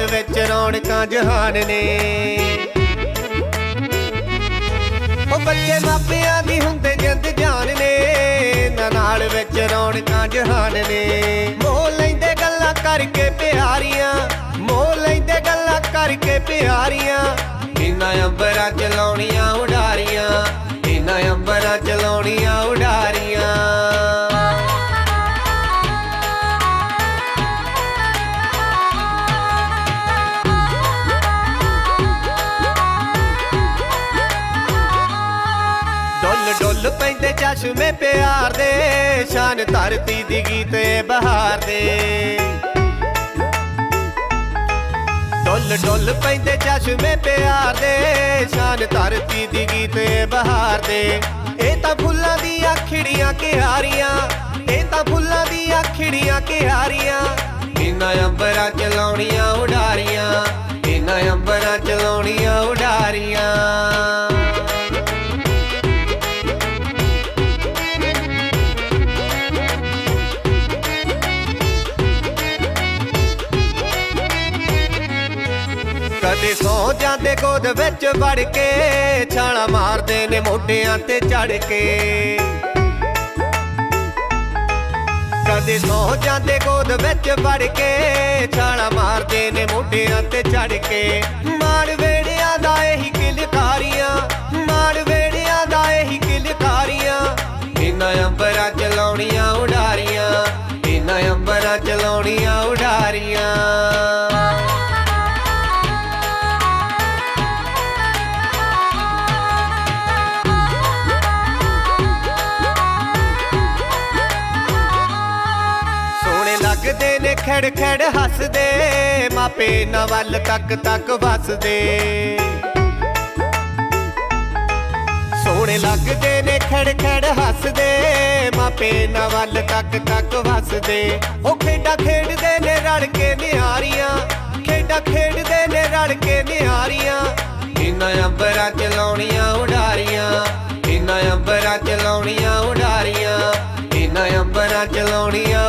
ਵਿੱਚ ਰੌਣਕਾਂ ਜਹਾਨ ਨੇ। ਉਹ ਬੱਚੇ ਮਾਪਿਆਂ ਦੀ ਹੁੰਦੇ ਜਿੰਦ ਜਾਨ ਨੇ, ਨਾ ਨਾਲ ਵਿੱਚ ਰੌਣਕਾਂ ਜਹਾਨ ਨੇ। ਮੋਹ ਲੈਂਦੇ ਗੱਲਾਂ ਕਰਕੇ ਪਿਆਰੀਆਂ, ਮੋਹ ਲੈਂਦੇ ਗੱਲਾਂ ਕਰਕੇ ਪਿਆਰੀਆਂ। ਇਹਨਾਂ ਅੰਬਰਾਂ ਚ ਲਾਉਣੀਆਂ ਚਸ਼ਮੇ ਪਿਆਰ ਦੇ, ਸ਼ਾਨ ਧਰਤੀ ਦੀ ਗੀਤੇ ਬਹਾਰ ਦੇ। ਡੁੱਲ ਡੁੱਲ ਪੈਂਦੇ ਚਸ਼ਮੇ ਪਿਆਰ ਦੇ, ਸ਼ਾਨ ਧਰਤੀ ਦੀ ਗੀਤੇ ਬਹਾਰ ਦੇ। ਇਹ ਤਾਂ ਫੁੱਲਾਂ ਦੀਆਂ ਖਿੜੀਆਂ, ਕਿਹਾਰੀਆਂ ਕਦੇ ਸੌ ਜਾਂਦੇ ਗੋਦ ਵਿੱਚ ਵੜ ਕੇ ਛਾਲਾ ਮਾਰਦੇ ਨੇ ਮੋਢਿਆਂ ਤੇ ਚੜ ਕੇ। ਕਦੇ ਸੌ ਜਾਂਦੇ ਗੋਦ ਵਿੱਚ ਵੜ ਕੇ ਛਾਲਾ ਮਾਰਦੇ ਨੇ ਮੋਢਿਆਂ ਤੇ ਚੜ ਕੇ। ਮਾਰ ਵੇੜਿਆਂ ਦਾ ਇਹੀ ਲੱਗਦੇ ਨੇ, ਖੜ ਖੜ ਹੱਸਦੇ। ਮਾਪੇ ਨਾ ਵੱਲ ਤੱਕ ਤੱਕ ਵਸਦੇ। ਸੋਹਣੇ ਲੱਗਦੇ ਨੇ, ਖੜ ਖੜ ਹੱਸਦੇ। ਮਾਪੇ ਨਾ ਵੱਲ ਤੱਕ ਤੱਕ ਵੱਸਦੇ। ਉਹ ਖੇਡਾਂ ਖੇਡਦੇ ਨੇ ਰਲ ਕੇ ਨਿਆਰੀਆਂ। ਖੇਡਾਂ ਖੇਡਦੇ ਨੇ ਰਲ ਕੇ ਨਿਆਰੀਆਂ। ਇਨਾਂ ਅੰਬਰਾਂ ਚ ਲਾਉਣੀਆਂ ਉਡਾਰੀਆਂ। ਇਨਾਂ ਅੰਬਰਾਂ ਚ ਲਾਉਣੀਆਂ ਉਡਾਰੀਆਂ। ਇਨਾਂ ਅੰਬਰਾਂ ਚ ਲਾਉਣੀਆਂ